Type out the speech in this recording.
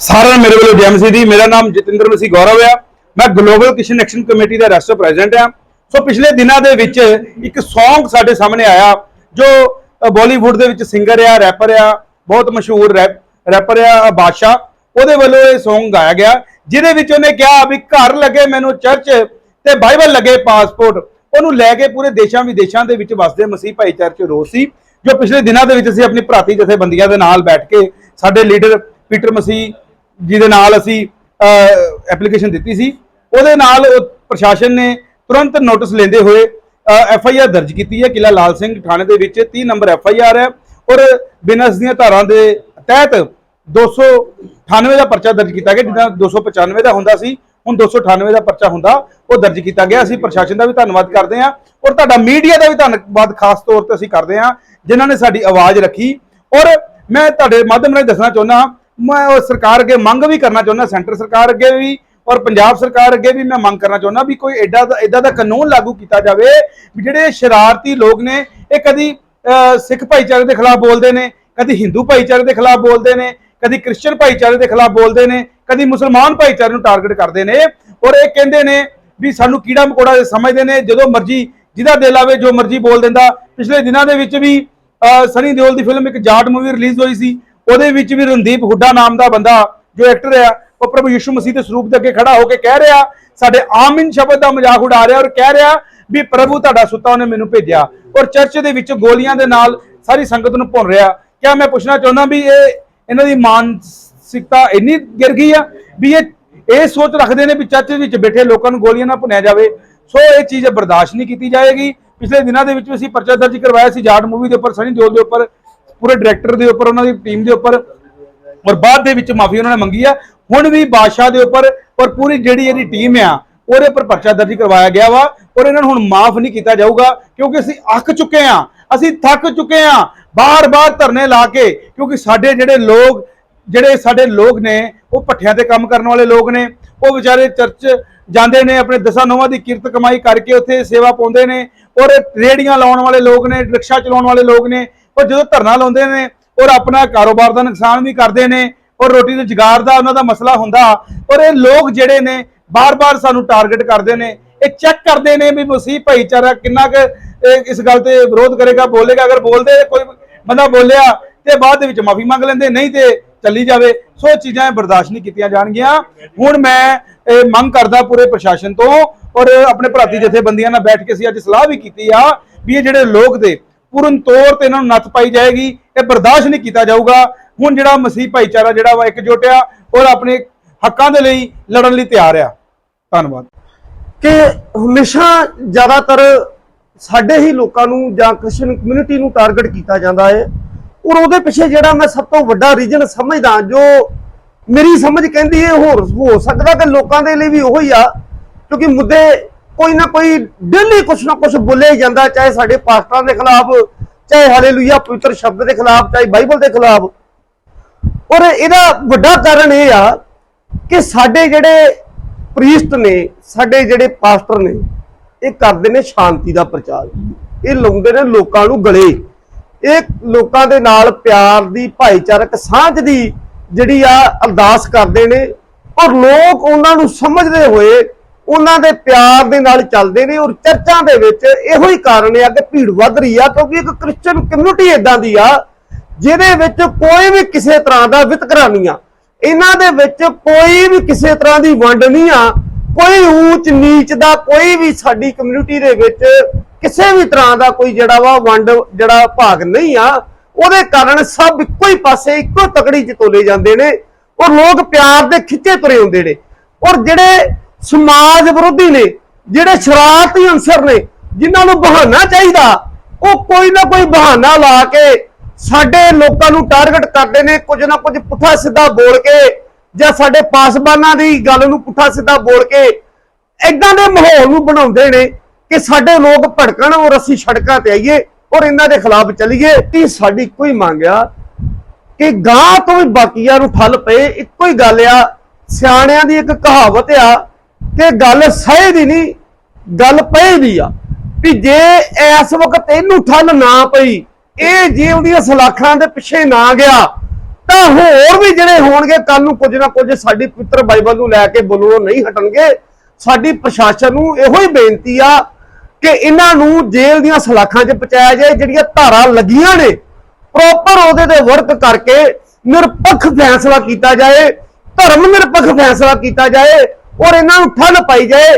ਸਾਰਿਆਂ ਨੂੰ ਮੇਰੇ ਵੱਲੋਂ ਜੈ ਮਸੀਹ ਦੀ। ਮੇਰਾ ਨਾਮ ਜਤਿੰਦਰ ਮਸੀਹ ਗੌਰਵ ਆ। ਮੈਂ ਗਲੋਬਲ ਕਿਸ਼ਨ ਐਕਸ਼ਨ ਕਮੇਟੀ ਦਾ ਰਾਸ਼ਟਰ ਪ੍ਰੈਜ਼ੀਡੈਂਟ ਆ। ਸੋ ਪਿਛਲੇ ਦਿਨਾਂ ਦੇ ਵਿੱਚ ਇੱਕ ਸੌਂਗ ਸਾਡੇ ਸਾਹਮਣੇ ਆਇਆ, ਜੋ ਬਾਲੀਵੁੱਡ ਦੇ ਵਿੱਚ ਸਿੰਗਰ ਆ ਰੈਪਰ ਆ, ਬਹੁਤ ਮਸ਼ਹੂਰ ਰੈਪਰ ਆ, ਬਾਦਸ਼ਾਹ। ਉਹਦੇ ਵੱਲੋਂ ਇਹ Song ਗਾਇਆ ਗਿਆ, ਜਿਹਦੇ ਵਿੱਚ ਉਹਨੇ ਕਿਹਾ ਵੀ ਘਰ ਲੱਗੇ ਮੈਨੂੰ ਚਰਚ ਤੇ ਬਾਈਬਲ ਲੱਗੇ ਪਾਸਪੋਰਟ ਉਹਨੂੰ ਲੈ ਕੇ ਪੂਰੇ ਦੇਸ਼ਾਂ ਵਿਦੇਸ਼ਾਂ ਦੇ ਵਿੱਚ ਵਸਦੇ ਮਸੀਹ ਭਾਈਚਾਰੇ 'ਚ ਰੋਸ ਸੀ, ਜੋ ਪਿਛਲੇ ਦਿਨਾਂ ਦੇ ਵਿੱਚ ਅਸੀਂ ਆਪਣੀ ਭਰਾਤੀ ਜਥੇਬੰਦੀਆਂ ਦੇ ਨਾਲ ਬੈਠ ਕੇ ਸਾਡੇ ਲੀਡਰ ਪੀਟਰ ਮਸੀਹ ਜਿਹਦੇ ਨਾਲ ਅਸੀਂ ਐਪਲੀਕੇਸ਼ਨ ਦਿੱਤੀ ਸੀ। ਉਹਦੇ ਨਾਲ ਪ੍ਰਸ਼ਾਸਨ ਨੇ ਤੁਰੰਤ ਨੋਟਿਸ ਲੈਂਦੇ ਹੋਏ ਐਫ ਆਈ ਆਰ ਦਰਜ ਕੀਤੀ ਹੈ। ਕਿਲਾ ਲਾਲ ਸਿੰਘ ਥਾਣੇ ਦੇ ਵਿੱਚ 30 ਨੰਬਰ ਐਫ ਆਈ ਆਰ ਹੈ। ਔਰ ਬਿਨਸ ਦੀਆਂ ਧਾਰਾਂ ਦੇ ਤਹਿਤ 298 ਦਾ ਪਰਚਾ ਦਰਜ ਕੀਤਾ ਗਿਆ, ਜਿੱਦਾਂ 295 ਦਾ ਹੁੰਦਾ ਸੀ, ਹੁਣ 298 ਦਾ ਪਰਚਾ ਹੁੰਦਾ, ਉਹ ਦਰਜ ਕੀਤਾ ਗਿਆ। ਅਸੀਂ ਪ੍ਰਸ਼ਾਸਨ ਦਾ ਵੀ ਧੰਨਵਾਦ ਕਰਦੇ ਹਾਂ ਔਰ ਤੁਹਾਡਾ ਮੀਡੀਆ ਦਾ ਵੀ ਧੰਨਵਾਦ ਖਾਸ ਤੌਰ ਤੇ ਅਸੀਂ ਕਰਦੇ ਹਾਂ, ਜਿਨ੍ਹਾਂ ਨੇ ਸਾਡੀ ਆਵਾਜ਼ ਰੱਖੀ। ਔਰ ਮੈਂ ਤੁਹਾਡੇ ਮਾਧਿਅਮ ਰਾਹੀਂ ਦੱਸਣਾ ਚਾਹੁੰਦਾ ਮੈਂ ਉਹ ਸਰਕਾਰ ਅੱਗੇ ਮੰਗ ਵੀ ਕਰਨਾ ਚਾਹੁੰਦਾ, ਸੈਂਟਰ ਸਰਕਾਰ ਅੱਗੇ ਵੀ ਔਰ ਪੰਜਾਬ ਸਰਕਾਰ ਅੱਗੇ ਵੀ ਮੈਂ ਮੰਗ ਕਰਨਾ ਚਾਹੁੰਦਾ ਵੀ ਕੋਈ ਐਡਾ ਦਾ ਐਡਾ ਦਾ ਕਾਨੂੰਨ ਲਾਗੂ ਕੀਤਾ ਜਾਵੇ ਵੀ ਜਿਹੜੇ ਸ਼ਰਾਰਤੀ ਲੋਕ ਨੇ, ਇਹ ਕਦੀ ਸਿੱਖ ਭਾਈਚਾਰੇ ਦੇ ਖਿਲਾਫ ਬੋਲਦੇ ਨੇ, ਕਦੀ ਹਿੰਦੂ ਭਾਈਚਾਰੇ ਦੇ ਖਿਲਾਫ ਬੋਲਦੇ ਨੇ, ਕਦੀ ਕ੍ਰਿਸਚੀਅਨ ਭਾਈਚਾਰੇ ਦੇ ਖਿਲਾਫ ਬੋਲਦੇ ਨੇ, ਕਦੀ ਮੁਸਲਮਾਨ ਭਾਈਚਾਰੇ ਨੂੰ ਟਾਰਗੇਟ ਕਰਦੇ ਨੇ ਔਰ ਇਹ ਕਹਿੰਦੇ ਨੇ ਵੀ ਸਾਨੂੰ ਕੀੜਾ ਮਕੋੜਾ ਸਮਝਦੇ ਨੇ, ਜਦੋਂ ਮਰਜ਼ੀ ਜਿਹਦਾ ਦਿਲ ਆਵੇ, ਜੋ ਮਰਜ਼ੀ ਬੋਲ ਦਿੰਦਾ। ਪਿਛਲੇ ਦਿਨਾਂ ਦੇ ਵਿੱਚ ਵੀ ਸਨੀ ਦਿਓਲ ਦੀ ਫਿਲਮ ਇੱਕ ਜਾਟ ਮੂਵੀ ਰਿਲੀਜ਼ ਹੋਈ ਸੀ। ਉਹਦੇ ਵਿੱਚ ਵੀ ਰਣਦੀਪ ਹੁੱਡਾ ਨਾਮ ਦਾ ਬੰਦਾ ਜੋ ਐਕਟਰ ਆ, ਉਹ ਪ੍ਰਭੂ ਯਿਸੂ ਮਸੀਹ ਦੇ ਸਰੂਪ ਦੇ ਅੱਗੇ ਖੜਾ ਹੋ ਕੇ ਕਹਿ ਰਿਹਾ, ਸਾਡੇ ਆਮਿਨ ਸ਼ਬਦ ਦਾ ਮਜ਼ਾਕ ਉਡਾ ਰਿਹਾ ਔਰ ਕਹਿ ਰਿਹਾ ਵੀ ਪ੍ਰਭੂ ਤੁਹਾਡਾ ਸੁੱਤਾ ਉਹਨੇ ਮੈਨੂੰ ਭੇਜਿਆ। ਔਰ ਚਰਚ ਦੇ ਵਿੱਚ ਗੋਲੀਆਂ ਦੇ ਨਾਲ ਸਾਰੀ ਸੰਗਤ ਨੂੰ ਭੁੰਨ ਰਿਹਾ। ਕਿਆ ਮੈਂ ਪੁੱਛਣਾ ਚਾਹੁੰਦਾ ਵੀ ਇਹ ਇਹਨਾਂ ਦੀ ਮਾਨਸਿਕਤਾ ਇੰਨੀ ਗਿਰ ਗਈ ਆ ਵੀ ਇਹ ਇਹ ਸੋਚ ਰੱਖਦੇ ਨੇ ਵੀ ਚਰਚ ਵਿੱਚ ਬੈਠੇ ਲੋਕਾਂ ਨੂੰ ਗੋਲੀਆਂ ਨਾਲ ਭੁੰਨਿਆ ਜਾਵੇ। ਸੋ ਇਹ ਚੀਜ਼ ਬਰਦਾਸ਼ਤ ਨਹੀਂ ਕੀਤੀ ਜਾਏਗੀ। ਪਿਛਲੇ ਦਿਨਾਂ ਦੇ ਵਿੱਚ ਵੀ ਅਸੀਂ ਪਰਚਾ ਦਰਜ ਕਰਵਾਇਆ ਸੀ, ਜਾਟ ਮੂਵੀ ਦੇ ਉੱਪਰ, ਸਨੀ ਦਿਓਲ ਦੇ ਉੱਪਰ। ਪੂਰੇ ਡਾਇਰੈਕਟਰ ਦੇ ਉੱਪਰ, ਉਹਨਾਂ ਦੀ ਟੀਮ ਦੇ ਉੱਪਰ, ਔਰ ਬਾਅਦ ਦੇ ਵਿੱਚ ਮਾਫੀ ਉਹਨਾਂ ਨੇ ਮੰਗੀ ਆ। ਹੁਣ ਵੀ ਬਾਦਸ਼ਾਹ ਦੇ ਉੱਪਰ, ਔਰ ਪੂਰੀ ਜਿਹੜੀ ਇਹਦੀ ਟੀਮ ਆ, ਉਹਦੇ ਉੱਪਰ ਪਰਚਾ ਦਰਜ ਕਰਵਾਇਆ ਗਿਆ ਵਾ, ਔਰ ਇਹਨਾਂ ਨੂੰ ਹੁਣ ਮਾਫ ਨਹੀਂ ਕੀਤਾ ਜਾਊਗਾ, ਕਿਉਂਕਿ ਅਸੀਂ ਅੱਕ ਚੁੱਕੇ ਆ, ਅਸੀਂ ਥੱਕ ਚੁੱਕੇ ਆ, ਬਾਰ-ਬਾਰ ਧਰਨੇ ਲਾ ਕੇ, ਕਿਉਂਕਿ ਸਾਡੇ ਜਿਹੜੇ ਲੋਕ, ਜਿਹੜੇ ਸਾਡੇ ਲੋਕ ਨੇ, ਉਹ ਪੱਠਿਆਂ ਤੇ ਕੰਮ ਕਰਨ ਵਾਲੇ ਲੋਕ ਨੇ, ਉਹ ਵਿਚਾਰੇ ਚਰਚ ਜਾਂਦੇ ਨੇ, ਆਪਣੇ ਦਸਾਂ ਨੋਵਾਂ ਦੀ ਕਿਰਤ ਕਮਾਈ ਕਰਕੇ ਉੱਥੇ ਸੇਵਾ ਪਾਉਂਦੇ ਨੇ, ਔਰ ਰੇੜੀਆਂ ਲਾਉਣ ਵਾਲੇ ਲੋਕ ਨੇ, ਰਿਕਸ਼ਾ ਚਲਾਉਣ ਵਾਲੇ ਲੋਕ ਨੇ ਉਹ ਜਦੋਂ ਧਰਨਾ ਲਾਉਂਦੇ ਨੇ, ਔਰ ਆਪਣਾ ਕਾਰੋਬਾਰ ਦਾ ਨੁਕਸਾਨ ਵੀ ਕਰਦੇ ਨੇ, ਔਰ ਰੋਟੀ ਦੇ ਜੁਗਾੜ ਦਾ ਉਹਨਾਂ ਦਾ ਮਸਲਾ ਹੁੰਦਾ, ਔਰ ਇਹ ਲੋਕ ਜਿਹੜੇ ਨੇ, ਬਾਰ-ਬਾਰ ਸਾਨੂੰ ਟਾਰਗੇਟ ਕਰਦੇ ਨੇ, ਇਹ ਚੈੱਕ ਕਰਦੇ ਨੇ ਵੀ ਮਸੀਹ ਭਾਈਚਾਰਾ ਕਿੰਨਾ ਕੁ, ਇਹ ਇਸ ਗੱਲ ਤੇ ਵਿਰੋਧ ਕਰੇਗਾ, ਬੋਲੇਗਾ, ਅਗਰ ਬੋਲਦੇ ਕੋਈ ਬੰਦਾ ਬੋਲਿਆ, ਤੇ ਬਾਅਦ ਦੇ ਵਿੱਚ ਮਾਫੀ ਮੰਗ ਲੈਂਦੇ, ਨਹੀਂ ਤੇ ਚੱਲੀ ਜਾਵੇ। ਸੋ ਇਹ ਚੀਜ਼ਾਂ ਇਹ ਬਰਦਾਸ਼ਤ ਨਹੀਂ ਕੀਤੀਆਂ ਜਾਣਗੀਆਂ। ਹੁਣ ਮੈਂ ਇਹ ਮੰਗ ਕਰਦਾ ਪੂਰੇ ਪ੍ਰਸ਼ਾਸਨ ਤੋਂ, ਔਰ ਆਪਣੇ ਭਰਾਤੀ ਜਥੇਬੰਦੀਆਂ ਨਾਲ ਬੈਠ ਕੇ ਅਸੀਂ ਅੱਜ ਸਲਾਹ ਵੀ ਕੀਤੀ ਆ, ਵੀ ਇਹ ਜਿਹੜੇ ਲੋਕ ਦੇ ਪੂਰਨ ਤੌਰ ਤੇ ਇਹਨਾਂ ਨੂੰ ਨੱਥ ਪਾਈ ਜਾਏਗੀ, ਇਹ ਬਰਦਾਸ਼ਤ ਨਹੀਂ ਕੀਤਾ ਜਾਊਗਾ। ਹੁਣ ਜਿਹੜਾ ਮਸੀਹ ਭਾਈਚਾਰਾ ਜਿਹੜਾ ਵਾ ਇਕਜੁੱਟ ਆ, ਔਰ ਆਪਣੇ ਹੱਕਾਂ ਦੇ ਲਈ ਲੜਨ ਲਈ ਤਿਆਰ ਆ। ਧੰਨਵਾਦ। ਕਿ ਹਮੇਸ਼ਾ ਜ਼ਿਆਦਾਤਰ ਸਾਡੇ ਹੀ ਲੋਕਾਂ ਨੂੰ ਜਾਂ ਕ੍ਰਿਸਚੀਅਨ ਕਮਿਊਨਿਟੀ ਨੂੰ ਟਾਰਗੇਟ ਕੀਤਾ ਜਾਂਦਾ ਹੈ ਔਰ ਉਹਦੇ ਪਿੱਛੇ ਜਿਹੜਾ ਮੈਂ ਸਭ ਤੋਂ ਵੱਡਾ ਰੀਜਨ ਸਮਝਦਾ, ਜੋ ਮੇਰੀ ਸਮਝ ਕਹਿੰਦੀ ਹੈ ਹੋਰ ਹੋ ਸਕਦਾ ਕਿ ਲੋਕਾਂ ਦੇ ਲਈ ਵੀ ਉਹੀ ਆ, ਕਿਉਂਕਿ ਮੁੱਦੇ ਕੋਈ ਨਾ ਕੋਈ ਡੇਲੀ ਕੁਛ ਨਾ ਕੁਛ ਬੋਲਿਆ ਜਾਂਦਾ, ਚਾਹੇ ਸਾਡੇ ਪਾਸਟਰਾਂ ਦੇ ਖਿਲਾਫ, ਚਾਹੇ ਹਾਲੇਲੂਇਆ ਪਵਿੱਤਰ ਸ਼ਬਦ ਦੇ ਖਿਲਾਫ, ਚਾਹੇ ਬਾਈਬਲ ਦੇ ਖਿਲਾਫ। ਔਰ ਇਹਦਾ ਵੱਡਾ ਕਾਰਨ ਇਹ ਆ ਕਿ ਸਾਡੇ ਜਿਹੜੇ ਪ੍ਰੀਸਟ ਨੇ, ਸਾਡੇ ਜਿਹੜੇ ਪਾਸਟਰ ਨੇ, ਇਹ ਕਰਦੇ ਨੇ ਸ਼ਾਂਤੀ ਦਾ ਪ੍ਰਚਾਰ। ਇਹ ਲਾਉਂਦੇ ਨੇ ਲੋਕਾਂ ਨੂੰ ਗਲੇ। ਇਹ ਲੋਕਾਂ ਦੇ ਨਾਲ ਪਿਆਰ ਦੀ, ਭਾਈਚਾਰਕ ਸਾਂਝ ਦੀ ਜਿਹੜੀ ਆ ਅਰਦਾਸ ਕਰਦੇ ਨੇ, ਔਰ ਲੋਕ ਉਹਨਾਂ ਨੂੰ ਸਮਝਦੇ ਹੋਏ ਉਹਨਾਂ ਦੇ ਪਿਆਰ ਦੇ ਨਾਲ ਚੱਲਦੇ ਨੇ ਔਰ ਚਰਚਾਂ ਦੇ ਵਿੱਚ ਇਹੋ ਹੀ ਕਾਰਨ ਆ ਕਿ ਭੀੜ ਵੱਧ ਰਹੀ ਆ, ਕਿਉਂਕਿ ਇੱਕ ਕ੍ਰਿਸਚੀਅਨ ਕਮਿਊਨਿਟੀ ਇਦਾਂ ਦੀ ਆ, ਜਿਹਦੇ ਵਿੱਚ ਕੋਈ ਵੀ ਕਿਸੇ ਤਰ੍ਹਾਂ ਦਾ ਵਿਤਕਰਾ ਨਹੀਂ ਆ। ਇਹਨਾਂ ਦੇ ਵਿੱਚ ਕੋਈ ਵੀ ਕਿਸੇ ਤਰ੍ਹਾਂ ਦੀ ਵੰਡ ਨਹੀਂ ਆ। ਕੋਈ ਊਚ ਨੀਚ ਦਾ ਕੋਈ ਵੀ ਸਾਡੀ ਕਮਿਊਨਿਟੀ ਦੇ ਵਿੱਚ ਕਿਸੇ ਵੀ ਤਰ੍ਹਾਂ ਦਾ ਕੋਈ ਜਿਹੜਾ ਵਾ ਵੰਡ, ਜਿਹੜਾ ਭਾਗ ਨਹੀਂ ਆ। ਉਹਦੇ ਕਾਰਨ ਸਭ ਇੱਕੋ ਹੀ ਪਾਸੇ ਇੱਕੋ ਤਕੜੀ ਚ ਤੋਲੇ ਜਾਂਦੇ ਨੇ ਔਰ ਲੋਕ ਪਿਆਰ ਦੇ ਖਿੱਚੇ ਤੁਰੇ ਹੁੰਦੇ ਨੇ। ਔਰ ਜਿਹੜੇ ਸਮਾਜ ਵਿਰੋਧੀ ਨੇ, ਜਿਹੜੇ ਸ਼ਰਾਰਤੀ ਅੰਸਰ ਨੇ, ਜਿਨ੍ਹਾਂ ਨੂੰ ਬਹਾਨਾ ਚਾਹੀਦਾ, ਉਹ ਕੋਈ ਨਾ ਕੋਈ ਬਹਾਨਾ ਲਾ ਕੇ ਸਾਡੇ ਲੋਕਾਂ ਨੂੰ ਟਾਰਗੇਟ ਕਰਦੇ ਨੇ, ਕੁਝ ਨਾ ਕੁਝ ਪੁੱਠਾ ਸਿੱਧਾ ਬੋਲ ਕੇ, ਜਾਂ ਸਾਡੇ ਪਾਸਬਾਨਾਂ ਦੀ ਗੱਲ ਨੂੰ ਪੁੱਠਾ ਸਿੱਧਾ ਬੋਲ ਕੇ ਇਦਾਂ ਦੇ ਮਾਹੌਲ ਨੂੰ ਬਣਾਉਂਦੇ ਨੇ ਕਿ ਸਾਡੇ ਲੋਕ ਭੜਕਣ ਔਰ ਅਸੀਂ ਸੜਕਾਂ ਤੇ ਆਈਏ ਔਰ ਇਹਨਾਂ ਦੇ ਖਿਲਾਫ ਚੱਲੀਏ। ਇਹ ਸਾਡੀ ਕੋਈ ਮੰਗਿਆ ਕਿ ਗਾਂ ਤੋਂ ਵੀ ਬਾਕੀਆਂ ਨੂੰ ਠੱਲ ਪਏ, ਇੱਕੋ ਹੀ ਗੱਲ ਆ। ਸਿਆਣਿਆਂ ਦੀ ਇੱਕ ਕਹਾਵਤ ਆ ਕਿ ਗੱਲ ਸਹੇ ਦੀ ਨਹੀਂ, ਗੱਲ ਪਏ ਦੀ ਆ। ਵੀ ਜੇ ਇਸ ਵਕਤ ਇਹਨੂੰ ਠੱਲ ਨਾ ਪਈ, ਇਹ ਜੇ ਉਹਦੀਆਂ ਸਲਾਖਾਂ ਦੇ ਪਿੱਛੇ ਨਾ ਗਿਆ, ਤਾਂ ਹੋਰ ਵੀ ਜਿਹੜੇ ਹੋਣਗੇ ਕੱਲ ਨੂੰ ਕੁਝ ਨਾ ਕੁਝ ਸਾਡੀ ਪਵਿੱਤਰ ਬਾਈਬਲ ਨੂੰ ਲੈ ਕੇ ਬੋਲੋ ਨਹੀਂ ਹਟਣਗੇ। ਸਾਡੀ ਪ੍ਰਸ਼ਾਸਨ ਨੂੰ ਇਹੋ ਹੀ ਬੇਨਤੀ ਆ ਕਿ ਇਹਨਾਂ ਨੂੰ ਜੇਲ੍ਹ ਦੀਆਂ ਸਲਾਖਾਂ 'ਚ ਪਹੁੰਚਾਇਆ ਜਾਏ, ਜਿਹੜੀਆਂ ਧਾਰਾਂ ਲੱਗੀਆਂ ਨੇ ਪ੍ਰੋਪਰ ਉਹਦੇ ਤੇ ਵਰਕ ਕਰਕੇ ਨਿਰਪੱਖ ਫੈਸਲਾ ਕੀਤਾ ਜਾਏ, ਧਰਮ ਨਿਰਪੱਖ ਫੈਸਲਾ ਕੀਤਾ ਜਾਏ ਔਰ ਇਹਨਾਂ ਨੂੰ ਠੱਲ ਪਾਈ ਜਾਏ।